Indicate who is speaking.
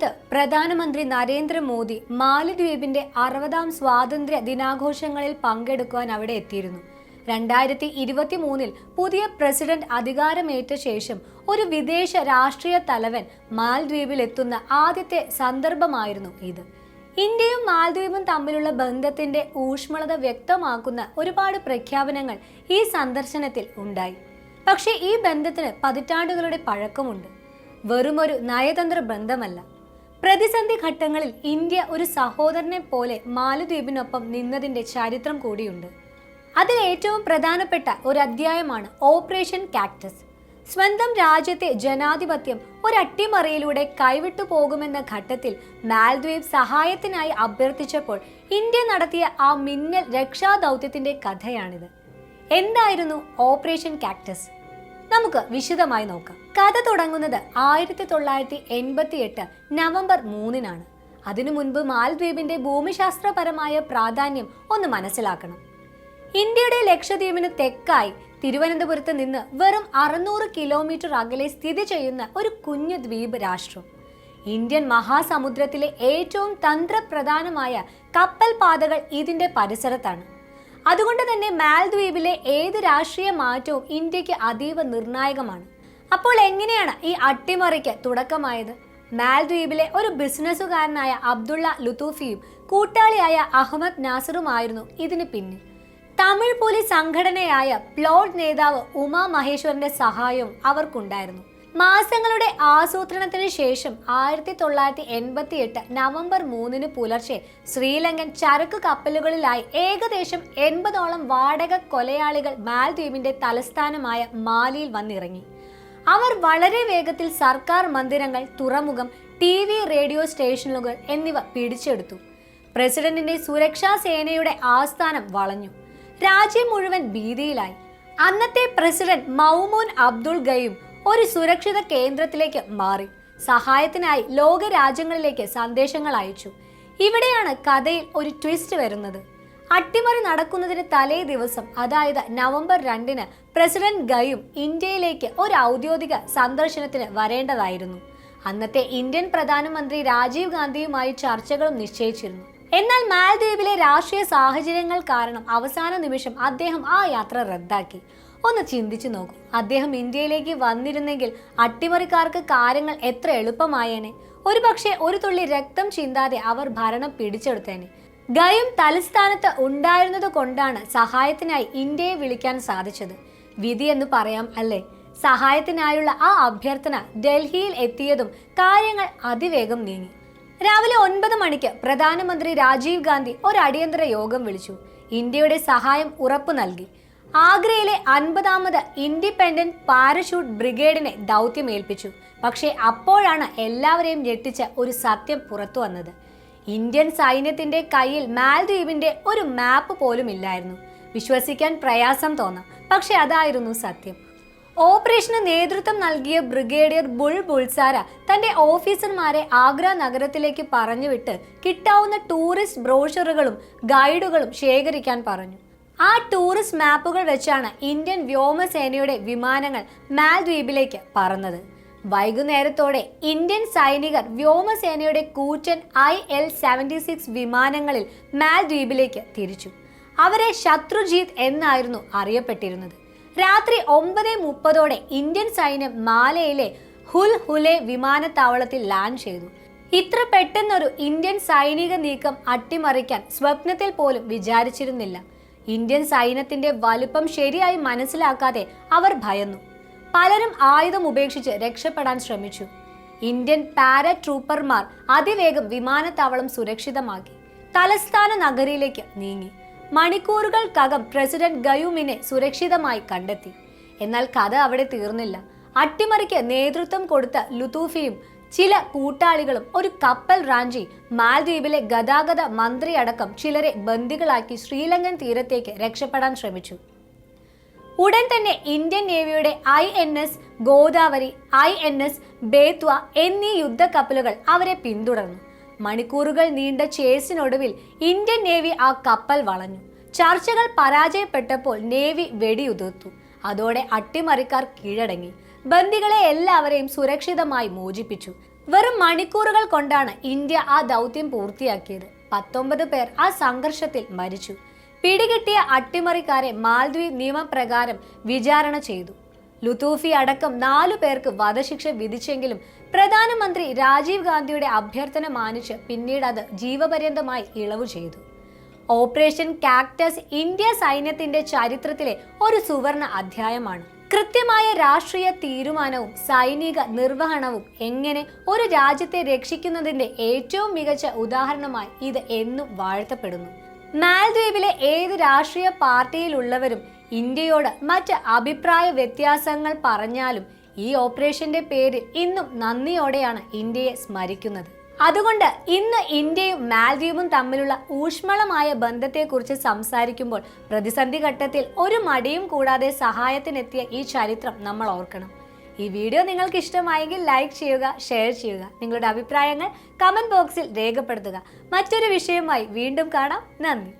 Speaker 1: ഇക്കാലത്ത് പ്രധാനമന്ത്രി നരേന്ദ്രമോദി മാലദ്വീപിന്റെ അറുപതാം സ്വാതന്ത്ര്യ ദിനാഘോഷങ്ങളിൽ പങ്കെടുക്കുവാൻ അവിടെ എത്തിയിരുന്നു. രണ്ടായിരത്തി ഇരുപത്തി മൂന്നിൽ പുതിയ പ്രസിഡന്റ് അധികാരമേറ്റ ശേഷം ഒരു വിദേശ രാഷ്ട്രീയ തലവൻ മാൽദ്വീപിൽ എത്തുന്ന ആദ്യത്തെ സന്ദർഭമായിരുന്നു ഇത്. ഇന്ത്യയും മാൽദ്വീപും തമ്മിലുള്ള ബന്ധത്തിന്റെ ഊഷ്മളത വ്യക്തമാക്കുന്ന ഒരുപാട് പ്രഖ്യാപനങ്ങൾ ഈ സന്ദർശനത്തിൽ ഉണ്ടായി. പക്ഷേ ഈ ബന്ധത്തിന് പതിറ്റാണ്ടുകളുടെ പഴക്കമുണ്ട്. വെറുമൊരു നയതന്ത്ര ബന്ധമല്ല. പ്രതിസന്ധി ഘട്ടങ്ങളിൽ ഇന്ത്യ ഒരു സഹോദരനെ പോലെ മാലദ്വീപിനൊപ്പം നിന്നതിന്റെ ചരിത്രം കൂടിയുണ്ട്. അതിൽ ഏറ്റവും പ്രധാനപ്പെട്ട ഒരു അധ്യായമാണ് ഓപ്പറേഷൻ കാക്ടസ്. സ്വന്തം രാജ്യത്തെ ജനാധിപത്യം ഒരട്ടിമറിയിലൂടെ കൈവിട്ടു പോകുമെന്ന ഘട്ടത്തിൽ മാൽദ്വീപ് സഹായത്തിനായി അഭ്യർത്ഥിച്ചപ്പോൾ ഇന്ത്യ നടത്തിയ ആ മിന്നൽ രക്ഷാദൗത്യത്തിന്റെ കഥയാണിത്. എന്തായിരുന്നു ഓപ്പറേഷൻ കാക്ടസ്? നമുക്ക് വിശദമായി നോക്കാം. കഥ തുടങ്ങുന്നത് ആയിരത്തി തൊള്ളായിരത്തി എൺപത്തി എട്ട് നവംബർ മൂന്നിനാണ്. അതിനു മുൻപ് മാൽദ്വീപിന്റെ ഭൂമിശാസ്ത്രപരമായ പ്രാധാന്യം ഒന്ന് മനസ്സിലാക്കണം. ഇന്ത്യയുടെ ലക്ഷദ്വീപിന് തെക്കായി തിരുവനന്തപുരത്ത് നിന്ന് വെറും അറുന്നൂറ് കിലോമീറ്റർ അകലെ സ്ഥിതി ചെയ്യുന്ന ഒരു കുഞ്ഞു ദ്വീപ് രാഷ്ട്രം. ഇന്ത്യൻ മഹാസമുദ്രത്തിലെ ഏറ്റവും തന്ത്രപ്രധാനമായ കപ്പൽ പാതകൾ ഇതിന്റെ പരിസരത്താണ്. അതുകൊണ്ട് തന്നെ മാൽദ്വീപിലെ ഏത് രാഷ്ട്രീയ മാറ്റവും ഇന്ത്യയ്ക്ക് അതീവ നിർണായകമാണ്. അപ്പോൾ എങ്ങനെയാണ് ഈ അട്ടിമറിക്ക് തുടക്കമായത്? മാൽദ്വീപിലെ ഒരു ബിസിനസ്സുകാരനായ അബ്ദുള്ള ലുത്തൂഫിയും കൂട്ടാളിയായ അഹമ്മദ് നാസറുമായിരുന്നു ഇതിന് പിന്നിൽ. തമിഴ് പോലീസ് സംഘടനയായ പ്ലോഡ് നേതാവ് ഉമാ മഹേശ്വരന്റെ സഹായവും അവർക്കുണ്ടായിരുന്നു. മാസങ്ങളുടെ ആസൂത്രണത്തിന് ശേഷം ആയിരത്തി തൊള്ളായിരത്തി എൺപത്തി എട്ട് നവംബർ മൂന്നിന് പുലർച്ചെ ശ്രീലങ്കൻ ചരക്ക് കപ്പലുകളിലായി ഏകദേശം എൺപതോളം വാടക കൊലയാളികൾ മാൽദ്വീപിന്റെ തലസ്ഥാനമായ മാലിയിൽ വന്നിറങ്ങി. അവർ വളരെ വേഗത്തിൽ സർക്കാർ മന്ദിരങ്ങൾ തുറമുഖം ടി വി റേഡിയോ സ്റ്റേഷനുകൾ എന്നിവ പിടിച്ചെടുത്തു. പ്രസിഡന്റിന്റെ സുരക്ഷാ സേനയുടെ ആസ്ഥാനം വളഞ്ഞു. രാജ്യം മുഴുവൻ ഭീതിയിലായി. അന്നത്തെ പ്രസിഡന്റ് മൗമൂൻ അബ്ദുൾ ഗയും ഒരു സുരക്ഷിത കേന്ദ്രത്തിലേക്ക് മാറി. സഹായത്തിനായി ലോക രാജ്യങ്ങളിലേക്ക് സന്ദേശങ്ങൾ അയച്ചു. ഇവിടെയാണ് കഥയിൽ ഒരു ട്വിസ്റ്റ് വരുന്നത്. അട്ടിമറി നടക്കുന്നതിന് തലേ ദിവസം അതായത് നവംബർ രണ്ടിന് പ്രസിഡന്റ് ഗയും ഇന്ത്യയിലേക്ക് ഒരു ഔദ്യോഗിക സന്ദർശനത്തിന് വരേണ്ടതായിരുന്നു. അന്നത്തെ ഇന്ത്യൻ പ്രധാനമന്ത്രി രാജീവ് ഗാന്ധിയുമായി ചർച്ചകളും നിശ്ചയിച്ചിരുന്നു. എന്നാൽ മാൽദ്വീപിലെ രാഷ്ട്രീയ സാഹചര്യങ്ങൾ കാരണം അവസാന നിമിഷം അദ്ദേഹം ആ യാത്ര റദ്ദാക്കി. ഒന്ന് ചിന്തിച്ചു നോക്കൂ. അദ്ദേഹം ഇന്ത്യയിലേക്ക് വന്നിരുന്നെങ്കിൽ അട്ടിമറിക്കാർക്ക് കാര്യങ്ങൾ എത്ര എളുപ്പമായേനെ. ഒരുപക്ഷെ ഒരു തുള്ളി രക്തം ചിന്താതെ അവർ ഭരണം പിടിച്ചെടുത്തേനെ. ഗയം തലസ്ഥാനത്ത് ഉണ്ടായിരുന്നത് കൊണ്ടാണ് സഹായത്തിനായി ഇന്ത്യയെ വിളിക്കാൻ സാധിച്ചത്. വിധി എന്ന് പറയാം അല്ലേ? സഹായത്തിനായുള്ള ആ അഭ്യർത്ഥന ഡൽഹിയിൽ എത്തിയതും കാര്യങ്ങൾ അതിവേഗം നീങ്ങി. രാവിലെ ഒൻപത് മണിക്ക് പ്രധാനമന്ത്രി രാജീവ് ഗാന്ധി ഒരു അടിയന്തര യോഗം വിളിച്ചു. ഇന്ത്യയുടെ സഹായം ഉറപ്പു നൽകി. ആഗ്രയിലെ അൻപതാമത് ഇൻഡിപെൻഡന്റ് പാരഷൂട്ട് ബ്രിഗേഡിനെ ദൗത്യം ഏൽപ്പിച്ചു പക്ഷേ അപ്പോഴാണ് എല്ലാവരെയും ഞെട്ടിച്ച ഒരു സത്യം പുറത്തു വന്നത്. ഇന്ത്യൻ സൈന്യത്തിന്റെ കയ്യിൽ മാൽദ്വീപിന്റെ ഒരു മാപ്പ് പോലും ഇല്ലായിരുന്നു. വിശ്വസിക്കാൻ പ്രയാസം തോന്നാം പക്ഷെ അതായിരുന്നു സത്യം. ഓപ്പറേഷന് നേതൃത്വം നൽകിയ ബ്രിഗേഡിയർ ബുൾ ബുൾസാര തന്റെ ഓഫീസർമാരെ ആഗ്ര നഗരത്തിലേക്ക് പറഞ്ഞുവിട്ട് കിട്ടാവുന്ന ടൂറിസ്റ്റ് ബ്രോഷറുകളും ഗൈഡുകളും ശേഖരിക്കാൻ പറഞ്ഞു. ആ ടൂറിസ്റ്റ് മാപ്പുകൾ വെച്ചാണ് ഇന്ത്യൻ വ്യോമസേനയുടെ വിമാനങ്ങൾ മാൽദ്വീപിലേക്ക് പറന്നത്. വൈകുന്നേരത്തോടെ ഇന്ത്യൻ സൈനികർ വ്യോമസേനയുടെ കൂറ്റൻ ഐ എൽ സെവന്റി സിക്സ് വിമാനങ്ങളിൽ മാൽദ്വീപിലേക്ക് തിരിച്ചു. അവരെ ശത്രുജീത് എന്നായിരുന്നു അറിയപ്പെട്ടിരുന്നത്. രാത്രി ഒമ്പത് മുപ്പതോടെ ഇന്ത്യൻ സൈന്യം മാലയിലെ ഹുൽ ഹുലെ വിമാനത്താവളത്തിൽ ലാൻഡ് ചെയ്തു. ഇത്ര പെട്ടെന്നൊരു ഇന്ത്യൻ സൈനിക നീക്കം അട്ടിമറിക്കാൻ സ്വപ്നത്തിൽ പോലും വിചാരിച്ചിരുന്നില്ല. ഇന്ത്യൻ സൈന്യത്തിന്റെ വലുപ്പം ശരിയായി മനസ്സിലാക്കാതെ അവർ ഭയന്നു. പലരും ആയുധം ഉപേക്ഷിച്ച് രക്ഷപ്പെടാൻ ശ്രമിച്ചു. ഇന്ത്യൻ പാരട്രൂപ്പർമാർ അതിവേഗം വിമാനത്താവളം സുരക്ഷിതമാക്കി. തലസ്ഥാന നഗരിയിലേക്ക് നീങ്ങി. മണിക്കൂറുകൾക്കകം പ്രസിഡന്റ് ഗയുമിനെ സുരക്ഷിതമായി കണ്ടെത്തി. എന്നാൽ കഥ അവിടെ തീർന്നില്ല. അട്ടിമറിക്ക് നേതൃത്വം കൊടുത്ത ലുത്തൂഫിയും ചില കൂട്ടാളികളും ഒരു കപ്പൽ റാഞ്ചി മാൽദ്വീപിലെ ഗതാഗത മന്ത്രി അടക്കം ചിലരെ ബന്ദികളാക്കി ശ്രീലങ്കൻ തീരത്തേക്ക് രക്ഷപ്പെടാൻ ശ്രമിച്ചു. ഉടൻ തന്നെ Indian നേവിയുടെ I N S Godavari I N S Betwa എന്നീ യുദ്ധക്കപ്പലുകൾ അവരെ പിന്തുടർന്നു. മണിക്കൂറുകൾ നീണ്ട ചേസിനൊടുവിൽ ഇന്ത്യൻ നേവി ആ കപ്പൽ വളഞ്ഞു. ചർച്ചകൾ പരാജയപ്പെട്ടപ്പോൾ നേവി വെടിയുതിർത്തു. അതോടെ അട്ടിമറിക്കാർ കീഴടങ്ങി. ബന്ദികളെ എല്ലാവരെയും സുരക്ഷിതമായി മോചിപ്പിച്ചു. വെറും മണിക്കൂറുകൾ കൊണ്ടാണ് ഇന്ത്യ ആ ദൗത്യം പൂർത്തിയാക്കിയത്. പത്തൊമ്പത് പേർ ആ സംഘർഷത്തിൽ മരിച്ചു. പിടികിട്ടിയ അട്ടിമറിക്കാരെ മാൽദ്വീപ് നിയമപ്രകാരം വിചാരണ ചെയ്തു. ലുത്തൂഫി അടക്കം നാലു പേർക്ക് വധശിക്ഷ വിധിച്ചെങ്കിലും പ്രധാനമന്ത്രി രാജീവ് ഗാന്ധിയുടെ അഭ്യർത്ഥന മാനിച്ച് പിന്നീട് അത് ജീവപര്യന്തമായി ഇളവ് ചെയ്തു. ഓപ്പറേഷൻ കാക്ടസ് ഇന്ത്യ സൈന്യത്തിന്റെ ചരിത്രത്തിലെ ഒരു സുവർണ അധ്യായമാണ്. കൃത്യമായ രാഷ്ട്രീയ തീരുമാനവും സൈനിക നിർവഹണവും എങ്ങനെ ഒരു രാജ്യത്തെ രക്ഷിക്കുന്നതിന്റെ ഏറ്റവും മികച്ച ഉദാഹരണമായി ഇത് എന്നും വാഴ്ത്തപ്പെടുന്നു. മാൽദ്വീപിലെ ഏത് രാഷ്ട്രീയ പാർട്ടിയിലുള്ളവരും ഇന്ത്യയോട് മറ്റ് അഭിപ്രായ വ്യത്യാസങ്ങൾ പറഞ്ഞാലും ഈ ഓപ്പറേഷന്റെ പേരിൽ ഇന്നും നന്ദിയോടെയാണ് ഇന്ത്യയെ സ്മരിക്കുന്നത്. അതുകൊണ്ട് ഇന്ന് ഇന്ത്യയും മാൽദ്വീപും തമ്മിലുള്ള ഊഷ്മളമായ ബന്ധത്തെക്കുറിച്ച് സംസാരിക്കുമ്പോൾ പ്രതിസന്ധി ഘട്ടത്തിൽ ഒരു മടിയും കൂടാതെ സഹായത്തിനെത്തിയ ഈ ചരിത്രം നമ്മൾ ഓർക്കണം. ഈ വീഡിയോ നിങ്ങൾക്ക് ഇഷ്ടമായെങ്കിൽ ലൈക്ക് ചെയ്യുക ഷെയർ ചെയ്യുക. നിങ്ങളുടെ അഭിപ്രായങ്ങൾ കമന്റ് ബോക്സിൽ രേഖപ്പെടുത്തുക. മറ്റൊരു വിഷയവുമായി വീണ്ടും കാണാം. നന്ദി.